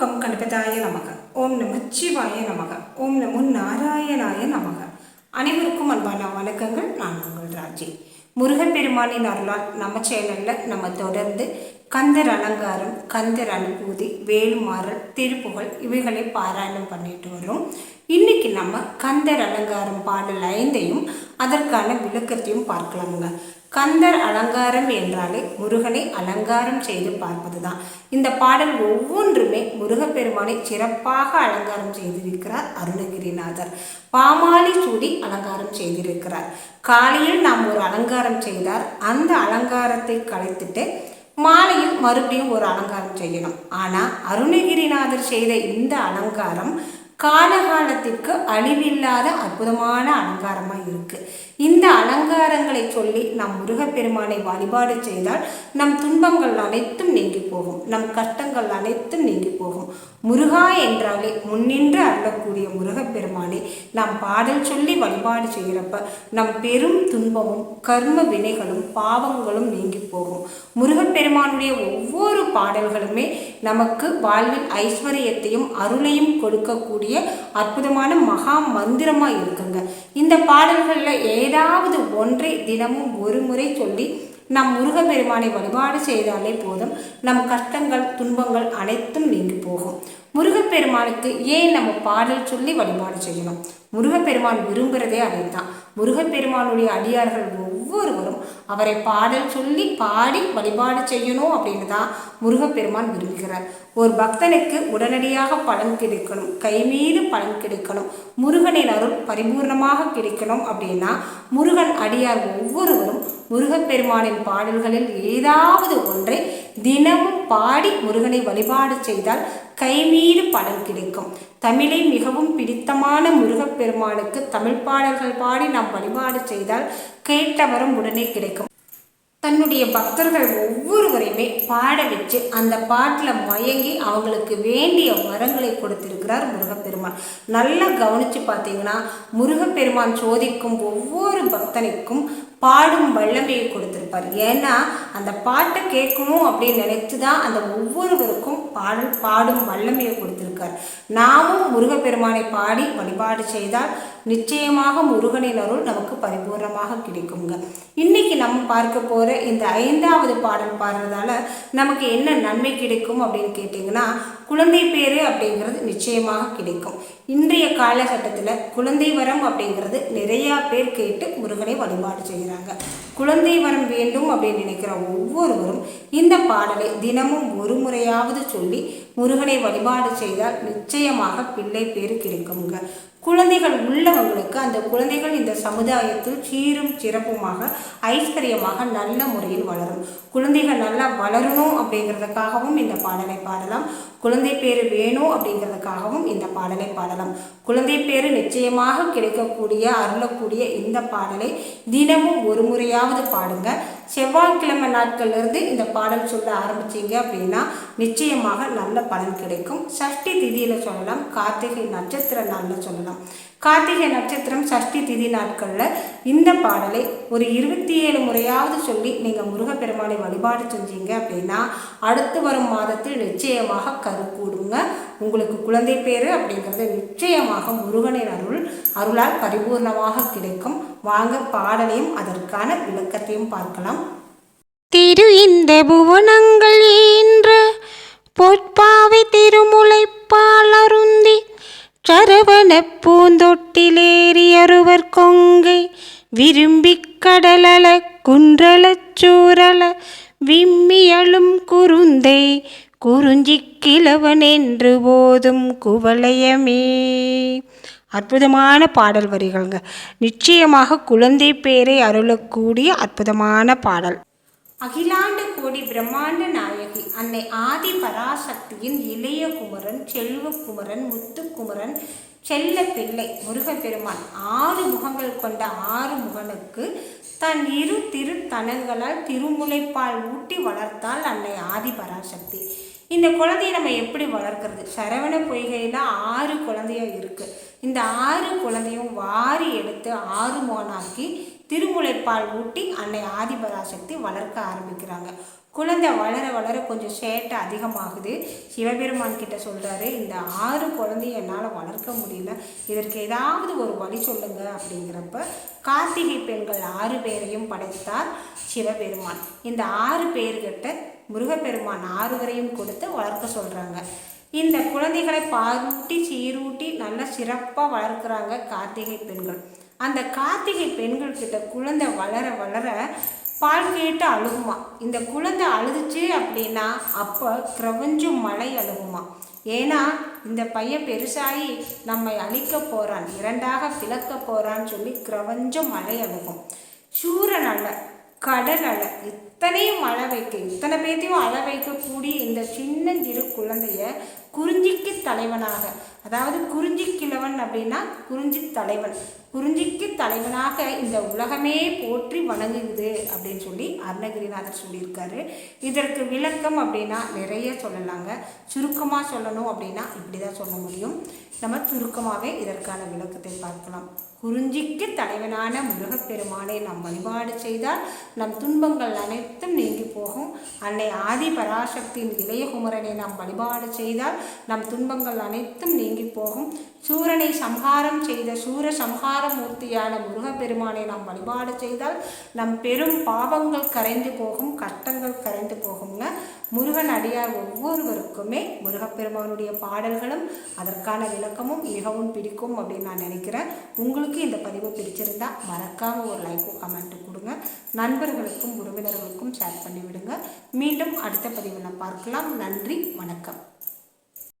Come கணபதாய நமக ஓம் நம சிவாய நமக ஓம் நமோ நாராயணாய நமக அனைவருக்கும் அன்பான வணக்கங்கள். நான் உங்கள் ராஜி. முருகப்பெருமானின் அருளால் நம்ம சேனலில் நம்ம தொடர்ந்து கந்தர் அலங்காரம் கந்தர் அனுபூதி வேலுமாறல் திருப்புகழ் இவைகளை பாராயணம் பண்ணிட்டு வரோம். இன்னைக்கு நம்ம கந்தர் அலங்காரம் பாடல் ஐந்தையும் அதற்கான விளக்கத்தையும் பார்க்கலாமுங்க. கந்தர் அலங்காரம் என்றாலே முருகனை அலங்காரம் செய்து பார்ப்பதுதான். இந்த பாடல் ஒவ்வொன்றுமே முருகப்பெருமானை சிறப்பாக அலங்காரம் செய்திருக்கிறார் அருணகிரிநாதர். பாமாலி சூடி அலங்காரம் செய்திருக்கிறார். காலையில் நாம் ஒரு அலங்காரம் செய்தார் அந்த அலங்காரத்தை கலைத்துட்டு மாலையில் மறுபடியும் ஒரு அலங்காரம் செய்யணும். ஆனால் அருணகிரிநாதர் செய்த இந்த அலங்காரம் காலகாலத்திற்கு அழிவில்லாத அற்புதமான அலங்காரமாக இருக்குது இந்த அலங்காரங்களை சொல்லி நம் முருகப்பெருமானை வழிபாடு செய்தால் நம் துன்பங்கள் அனைத்தும் நீங்கி போகும். நம் கஷ்டங்கள் அனைத்தும் நீங்கி போகும். முருகா என்றாலே முன்னின்று அருளக்கூடிய முருகப்பெருமானை நாம் பாடல் சொல்லி வழிபாடு செய்கிறப்ப நம் பெரும் துன்பமும் கர்ம வினைகளும் பாவங்களும் நீங்கி போகும். முருகப்பெருமானுடைய ஒவ்வொரு பாடல்களுமே நமக்கு வாழ்வில் ஐஸ்வர்யத்தையும் அருளையும் கொடுக்கக்கூடிய அற்புதமான மகா மந்திரமாக இருக்குங்க. இந்த பாடல்களில் ஏதாவது ஒன்றை தினமும் ஒரு முறை சொல்லி நம் முருகப்பெருமானை வழிபாடு செய்தாலே போதும். நம் கஷ்டங்கள் துன்பங்கள் அனைத்தும் நீங்கி போகும். முருகப்பெருமானுக்கு ஏன் நம்ம பாடல் சொல்லி வழிபாடு செய்யணும்? முருகப்பெருமான் விரும்புகிறதே அதைத்தான். தான் முருகப்பெருமானுடைய அடியார்கள் ஒவ்வொருவரும் அவரை பாடல் சொல்லி பாடி வழிபாடு செய்யணும் அப்படின்னு தான் முருகப்பெருமான் விரும்புகிறார். ஒரு பக்தனுக்கு உடனடியாக பலன் கிடைக்கணும். கைமீது பலன் கிடைக்கணும். முருகனின் அருள் பரிபூர்ணமாக கிடைக்கணும் அப்படின்னா முருகன் அடியார் ஒவ்வொருவரும் முருகப்பெருமானின் பாடல்களில் ஏதாவது ஒன்றை தினமும் பாடி முருகனை வழிபாடு செய்தால் கைமீது பலன் கிடைக்கும். தமிழை மிகவும் பிடித்தமான முருகப்பெருமானுக்கு தமிழ் பாடல்கள் பாடி நாம் வழிபாடு செய்தால் கேட்டவரும் உடனே கிடைக்கும். தன்னுடைய பக்தர்கள் ஒவ்வொருவரையுமே பாட வச்சு அந்த பாட்டில் மயங்கி அவங்களுக்கு வேண்டிய வரங்களை கொடுத்திருக்கிறார் முருகப்பெருமான். நல்லா கவனித்து பார்த்தீங்கன்னா முருகப்பெருமான் சோதிக்கும் ஒவ்வொரு பக்தனுக்கும் பாடும் வல்லமையை கொடுத்துருப்பார். ஏன்னா அந்த பாட்டை கேட்கணும் அப்படின்னு நினைத்து தான் அந்த ஒவ்வொருவருக்கும் பாடல் பாடும் வல்லமையை கொடுத்துருக்கார். நாமும் முருகப்பெருமானை பாடி வழிபாடு செய்தால் நிச்சயமாக முருகனின் அருள் நமக்கு பரிபூர்ணமாக கிடைக்குங்க. இன்னைக்கு நம்ம பார்க்க போகிற இந்த ஐந்தாவது பாடல் பாடுறதால நமக்கு என்ன நன்மை கிடைக்கும் அப்படின்னு கேட்டிங்கன்னா குழந்தை பேர் அப்படிங்கிறது நிச்சயமாக கிடைக்கும். இன்றைய காலகட்டத்தில் குழந்தை வரம் அப்படிங்கிறது நிறையா பேர் கேட்டு முருகனை வழிபாடு செய்கிறாங்க குழந்தை வரம் வேண்டும் அப்படின்னு நினைக்கிற ஒவ்வொருவரும் இந்த பாடலை தினமும் ஒரு முறையாவது சொல்லி முருகனை வழிபாடு செய்தால் நிச்சயமாக பிள்ளை பேர் கிடைக்குங்க குழந்தைகள் உள்ளவங்களுக்கு அந்த குழந்தைகள் இந்த சமுதாயத்தில் சீரும் சிறப்புமாக ஐஸ்வர்யமாக நல்ல முறையில் வளரும். குழந்தைகள் நல்லா வளரணும் அப்படிங்கிறதுக்காகவும் இந்த பாடலை பாடலாம். குழந்தை குழந்தை பேர் வேணும் அப்படிங்கிறதுக்காகவும் இந்த பாடலை பாடலாம். குழந்தை பேர் நிச்சயமாக கிடைக்கக்கூடிய அருளக்கூடிய இந்த பாடலை தினமும் ஒரு முறையாவது பாடுங்க. செவ்வாய்க்கிழமை நாட்கள்லேருந்து இந்த பாடல் சொல்ல ஆரம்பிச்சிங்க அப்படின்னா நிச்சயமாக நல்ல பலன் கிடைக்கும். சஷ்டி திதியில் சொல்லலாம் கார்த்திகை நட்சத்திர நாளில் சொல்லலாம். கார்த்திகை நட்சத்திரம் சஷ்டி திதி நாட்களில் இந்த பாடலை ஒரு இருபத்தி ஏழு முறையாவது சொல்லி நீங்கள் முருகப்பெருமானை வழிபாடு செஞ்சீங்க அப்படின்னா அடுத்து வரும் மாதத்தில் நிச்சயமாக கரு கூடுங்க. உங்களுக்கு குழந்தை பேர் அப்படிங்கிறது நிச்சயமாக முருகனின் அருள். அருளால் பரிபூர்ணமாக கிடைக்கும். வாங்க பாடலையும் அதற்கான விளக்கத்தையும் பார்க்கலாம். திரு இந்த புவனங்கள் ஈன்ற பொற்பாவை திருமுலைப்பால் அருந்தி சரவண பூந்தொட்டிலேறி அறுவர் கொங்கை விரும்பிக் கடலல குன்றலச் சூரல விம்மியலும் குருந்தை குறிஞ்சி கிழவன் என்று போதும் குவளையமே. அற்புதமான பாடல் வரிகள்ங்க. நிச்சயமாக குழந்தை பேரை அருளக்கூடிய அற்புதமான பாடல். அகிலாண்ட கோடி பிரம்மாண்ட நாயகி அன்னை ஆதி பராசக்தியின் இளைய குமரன் செல்வக்குமரன் முத்துக்குமரன் செல்ல பிள்ளை முருகப்பெருமான். ஆறு முகங்கள் கொண்ட ஆறு முகனுக்கு தன் இரு திருத்தனங்களால் திருமுலைப்பால் ஊட்டி வளர்த்தாள் அன்னை ஆதி பராசக்தி. இந்த குழந்தையை நம்ம எப்படி வளர்க்குறது? சரவண பொய்கையில் ஆறு குழந்தைய இருக்குது இந்த ஆறு குழந்தையும் வாரி எடுத்து ஆறு மோனாக்கி திருமுலைப்பால் ஊட்டி அன்னை ஆதிபராசக்தி வளர்க்க ஆரம்பிக்கிறாங்க. குழந்தை வளர வளர கொஞ்சம் சேட்டை அதிகமாகுது. சிவபெருமான் கிட்ட சொல்கிறாரு இந்த ஆறு குழந்தைய என்னால் வளர்க்க முடியல. இதற்கு ஏதாவது ஒரு வழி சொல்லுங்க அப்படிங்கிறப்ப கார்த்திகை பெண்கள் ஆறு பேரையும் படைத்தார் சிவபெருமான். இந்த ஆறு பேர்கிட்ட முருகப்பெருமான் ஆறுவரையும் கொடுத்து வளர்க்க சொல்கிறாங்க இந்த குழந்தைகளை பாலூட்டி சீரூட்டி நல்லா சிறப்பாக வளர்க்குறாங்க கார்த்திகை பெண்கள். அந்த கார்த்திகை பெண்கள் கிட்ட குழந்தை வளர வளர பால் கேட்டு அழுகுமா? இந்த குழந்தை அழுதுச்சு அப்படின்னா அப்போ கிரவஞ்சும் மழை அழுகுமா? ஏன்னா இந்த பையன் பெருசாகி நம்மை அழிக்க போகிறான் இரண்டாக பிளக்க போகிறான்னு சொல்லி கிரவஞ்சம் மழை அழுகும். சூரன் அல்ல கடல் அலை. இத்தனையும் அழ வைக்க இத்தனை பேர்த்தையும் அழ வைக்கக்கூடிய இந்த சின்னஞ்சிறு குழந்தைய குறிஞ்சிக்கு தலைவனாக. அதாவது குறிஞ்சி கிழவன் அப்படின்னா குறிஞ்சி தலைவன். குறிஞ்சிக்கு தலைவனாக இந்த உலகமே போற்றி வணங்குகிறது அப்படின்னு சொல்லி அருணகிரிநாதர் சொல்லியிருக்காரு. இதற்கு விளக்கம் அப்படின்னா நிறைய சொல்லலாங்க. சுருக்கமாக சொல்லணும் அப்படின்னா இப்படி தான் சொல்ல முடியும். நம்ம சுருக்கமாகவே இதற்கான விளக்கத்தை பார்க்கலாம். குறிஞ்சிக்கு தலைவனான முருகப்பெருமானை நாம் வழிபாடு செய்தால் நம் துன்பங்கள் அனைத்தும் நீங்கி போகும். அன்னை ஆதி பராசக்தியின் இளைய குமரனை நாம் வழிபாடு செய்தால் நம் துன்பங்கள் அனைத்தும் நீங்கி போகும். சூரனை சம்ஹாரம் செய்த சூர சம்ஹார மூர்த்தியான முருகப்பெருமானை நாம் வழிபாடு செய்தால் நம் பெரும் பாவங்கள் கரைந்து போகும் கஷ்டங்கள் கரைந்து போகுங்க முருகன் அடியார் ஒவ்வொருவருக்குமே முருகப்பெருமானுடைய பாடல்களும் அதற்கான விளக்கமும் மிகவும் பிடிக்கும் அப்படின்னு நான் நினைக்கிறேன். உங்களுக்கு இந்த பதிவு பிடிச்சிருந்தா மறக்காம ஒரு லைக்கும் கமெண்ட்டு கொடுங்க. நண்பர்களுக்கும் உறவினர்களுக்கும் ஷேர் பண்ணிவிடுங்க. மீண்டும் அடுத்த பதிவில் பார்க்கலாம். நன்றி வணக்கம்.